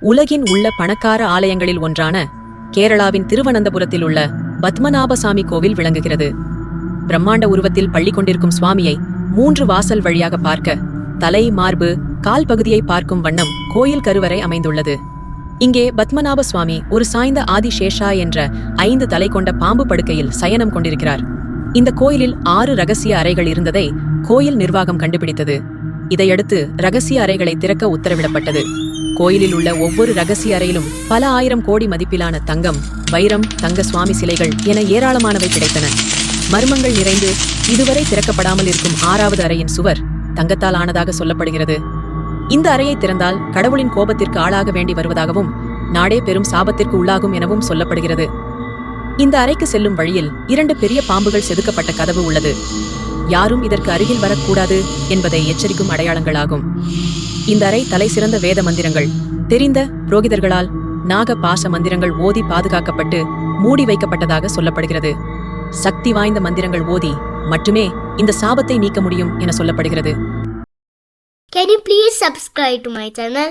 உலகின் உள்ள பணக்கார ஆலயங்களில் ஒன்றான கேரளாவின் திருவனந்தபுரத்தில் உள்ள பத்மநாபசாமி கோவில் விளங்குகிறது. பிரம்மாண்ட உருவத்தில் பள்ளி கொண்டிருக்கும் சுவாமியை மூன்று வாசல் வழியாக பார்க்க தலை மார்பு கால் பகுதியை பார்க்கும் வண்ணம் கோயில் கருவறை அமைந்துள்ளது. இங்கே பத்மநாப சுவாமி ஒரு சாய்ந்த ஆதிசேஷா என்ற ஐந்து தலை கொண்ட பாம்பு படுக்கையில் சயனம் கொண்டிருக்கிறார். இந்த கோயிலில் ஆறு ரகசிய அறைகள் இருந்ததை கோயில் நிர்வாகம் கண்டுபிடித்தது. இதையடுத்து ரகசிய அறைகளை திறக்க உத்தரவிடப்பட்டது. கோயிலில் உள்ள ஒவ்வொரு ரகசிய அறையிலும் பல ஆயிரம் கோடி மதிப்பிலான தங்கம் வைரம் தங்க சுவாமி சிலைகள் என ஏராளமானவை கிடைத்தன. மர்மங்கள் நிறைந்து இதுவரை திறக்கப்படாமல் இருக்கும் ஆறாவது அறையின் சுவர் தங்கத்தால் ஆனதாக சொல்லப்படுகிறது. இந்த அறையை திறந்தால் கடவுளின் கோபத்திற்கு ஆளாக வேண்டி வருவதாகவும் நாடே பெரும் சாபத்திற்கு உள்ளாகும் எனவும் சொல்லப்படுகிறது. இந்த அறைக்கு செல்லும் வழியில் இரண்டு பெரிய பாம்புகள் செதுக்கப்பட்ட கதவு உள்ளது. யாரும் இதற்கு அருகில் வரக்கூடாது என்பதை எச்சரிக்கும் அடையாளங்களாகும். இந்த அறை தலை சிறந்த வேத மந்திரங்கள். தெரிந்த புரோகிதர்களால் நாக பாச மந்திரங்கள் ஓதி பாதுகாக்கப்பட்டு மூடி வைக்கப்பட்டதாக சொல்லப்படுகிறது. சக்தி வாய்ந்த மந்திரங்கள் ஓதி மட்டுமே இந்த சாபத்தை நீக்க முடியும் என சொல்லப்படுகிறது. Can you please subscribe to my channel?